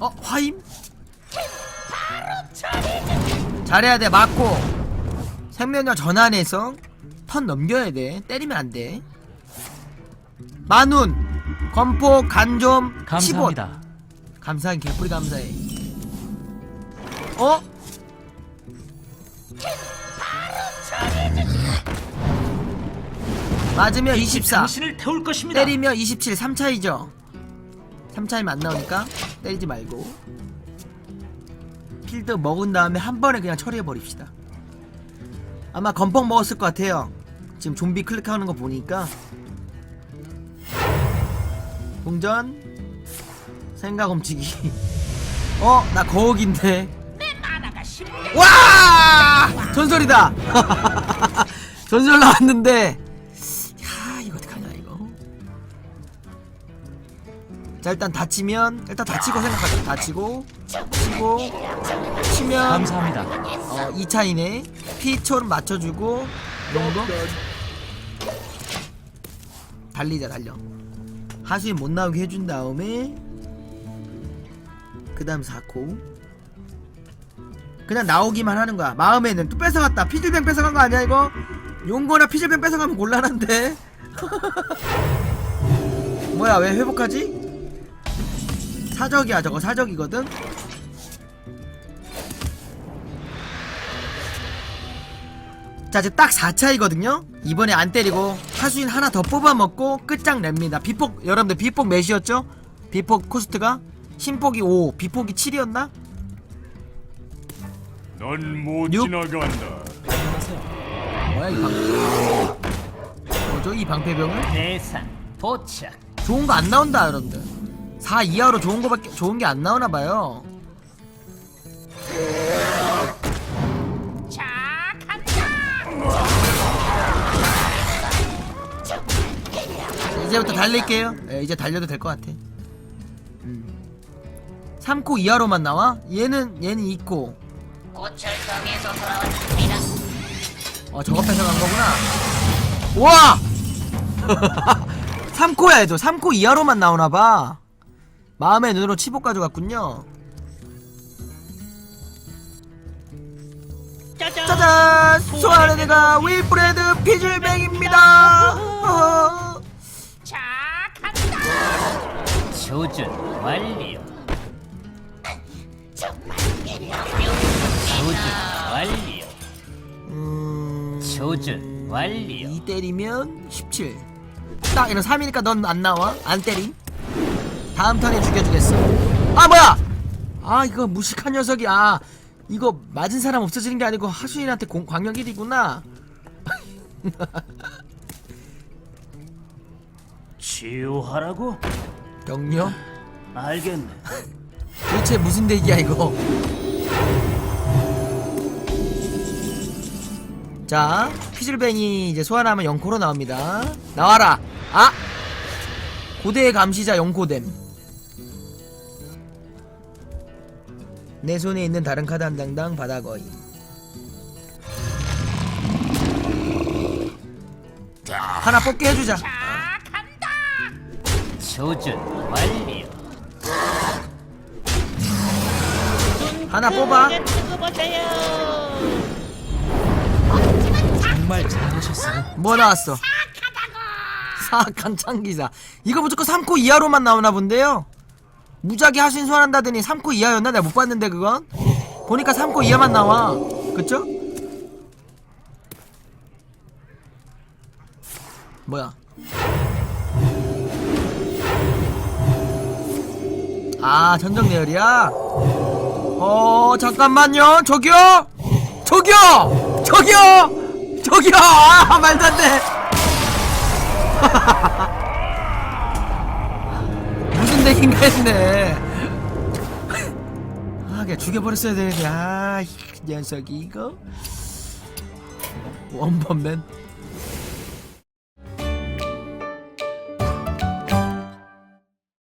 어 화임? 잘해야 돼 맞고 생명력 전환해서 턴 넘겨야 돼 때리면 안돼 만운 건포 간좀 15 감사합니다. 감사한 개뿔이 감사해 어? 맞으면 24 당신을 태울 것입니다. 때리면 27 3차이죠 3차이면 안 나오니까 때리지 말고. 필드 먹은 다음에 한 번에 그냥 처리해 버립시다. 아마 건펑 먹었을 것 같아요. 지금 좀비 클릭하는 거 보니까. 동전? 생각 훔치기 어? 나 거욱인데. 와! 전설이다! 전설 나왔는데 자 일단 다치면 일단 다치고 생각하자 다치고 치고 치면 감사합니다. 어 2차이네. 피초를 맞춰주고 정도? 달리자 달려. 하수인 못 나오게 해준 다음에 그 다음 4코. 그냥 나오기만 하는 거야. 마음에는 또 뺏어갔다. 피질뱅 뺏어간 거 아니야 이거? 용거나 피질뱅 뺏어가면 곤란한데? 뭐야 왜 회복하지? 사적이야 저거 사적이거든 자 이제 딱 4차이거든요 이번에 안 때리고 하수인 하나 더 뽑아먹고 끝장냅니다 비폭 여러분들 비폭 몇이었죠? 비폭 코스트가 신폭이 5 비폭이 7이었나? 넌못 육. 지나간다. 뭐야 이 방... 뭐죠 이 방패병을? 대상 도착. 좋은 거 안 나온다 여러분들 4 이하로 좋은 거밖에 좋은 게 안 나오나 봐요. 자, 이제부터 달릴게요. 예, 이제 달려도 될 것 같아. 음. 3코 이하로만 나와? 얘는 얘는 2코 고철성에서 돌아왔습니다. 어 저거 뺏어간 거구나. 우와! 3코야 얘도. 3코 이하로만 나오나 봐 마음의 눈으로 치복 가져갔군요 짜잔 소환의 내가 윌프레드 피즐뱅입니다 어. 자, 간다. 조준 완료. 정말 조준 완료. 음... 조준 완료. 2 때리면 17 딱 이런 3이니까 넌 안 나와 안 때림 다음 턴에 죽여주겠어. 아 뭐야! 아 이거 무식한 녀석이 아 이거 맞은 사람 없어지는 게 아니고 하수인한테 공, 광역 1이구나. 치유하라고? 경력 알겠네. 도대체 무슨 대기야 이거? 자 피즐뱅이 이제 소환하면 0코로 나옵니다. 나와라! 아! 고대의 감시자 0코됨 내 손에 있는 다른 카드 한 장당 받아거이 자 하나 뽑게 해주자. 조준 완료. 하나 뽑아 두고 보세요. 정말 잘하셨어요. 뭐 나왔어 사악한 창기사 이거 무조건 3코 이하로만 나오나 본데요 무작위 하신 소환 한다더니 3코 이하였나? 내가 못 봤는데 그건? 보니까 3코 이하만 나와. 그쵸? 뭐야? 아 전적 내열이야? 어 잠깐만요. 저기요? 저기요? 저기요? 저기요? 아 말도 안돼 무슨 덱인가 했네. 아 그냥 죽여버렸어야 되는데 아 이 녀석이 이거. 원펀맨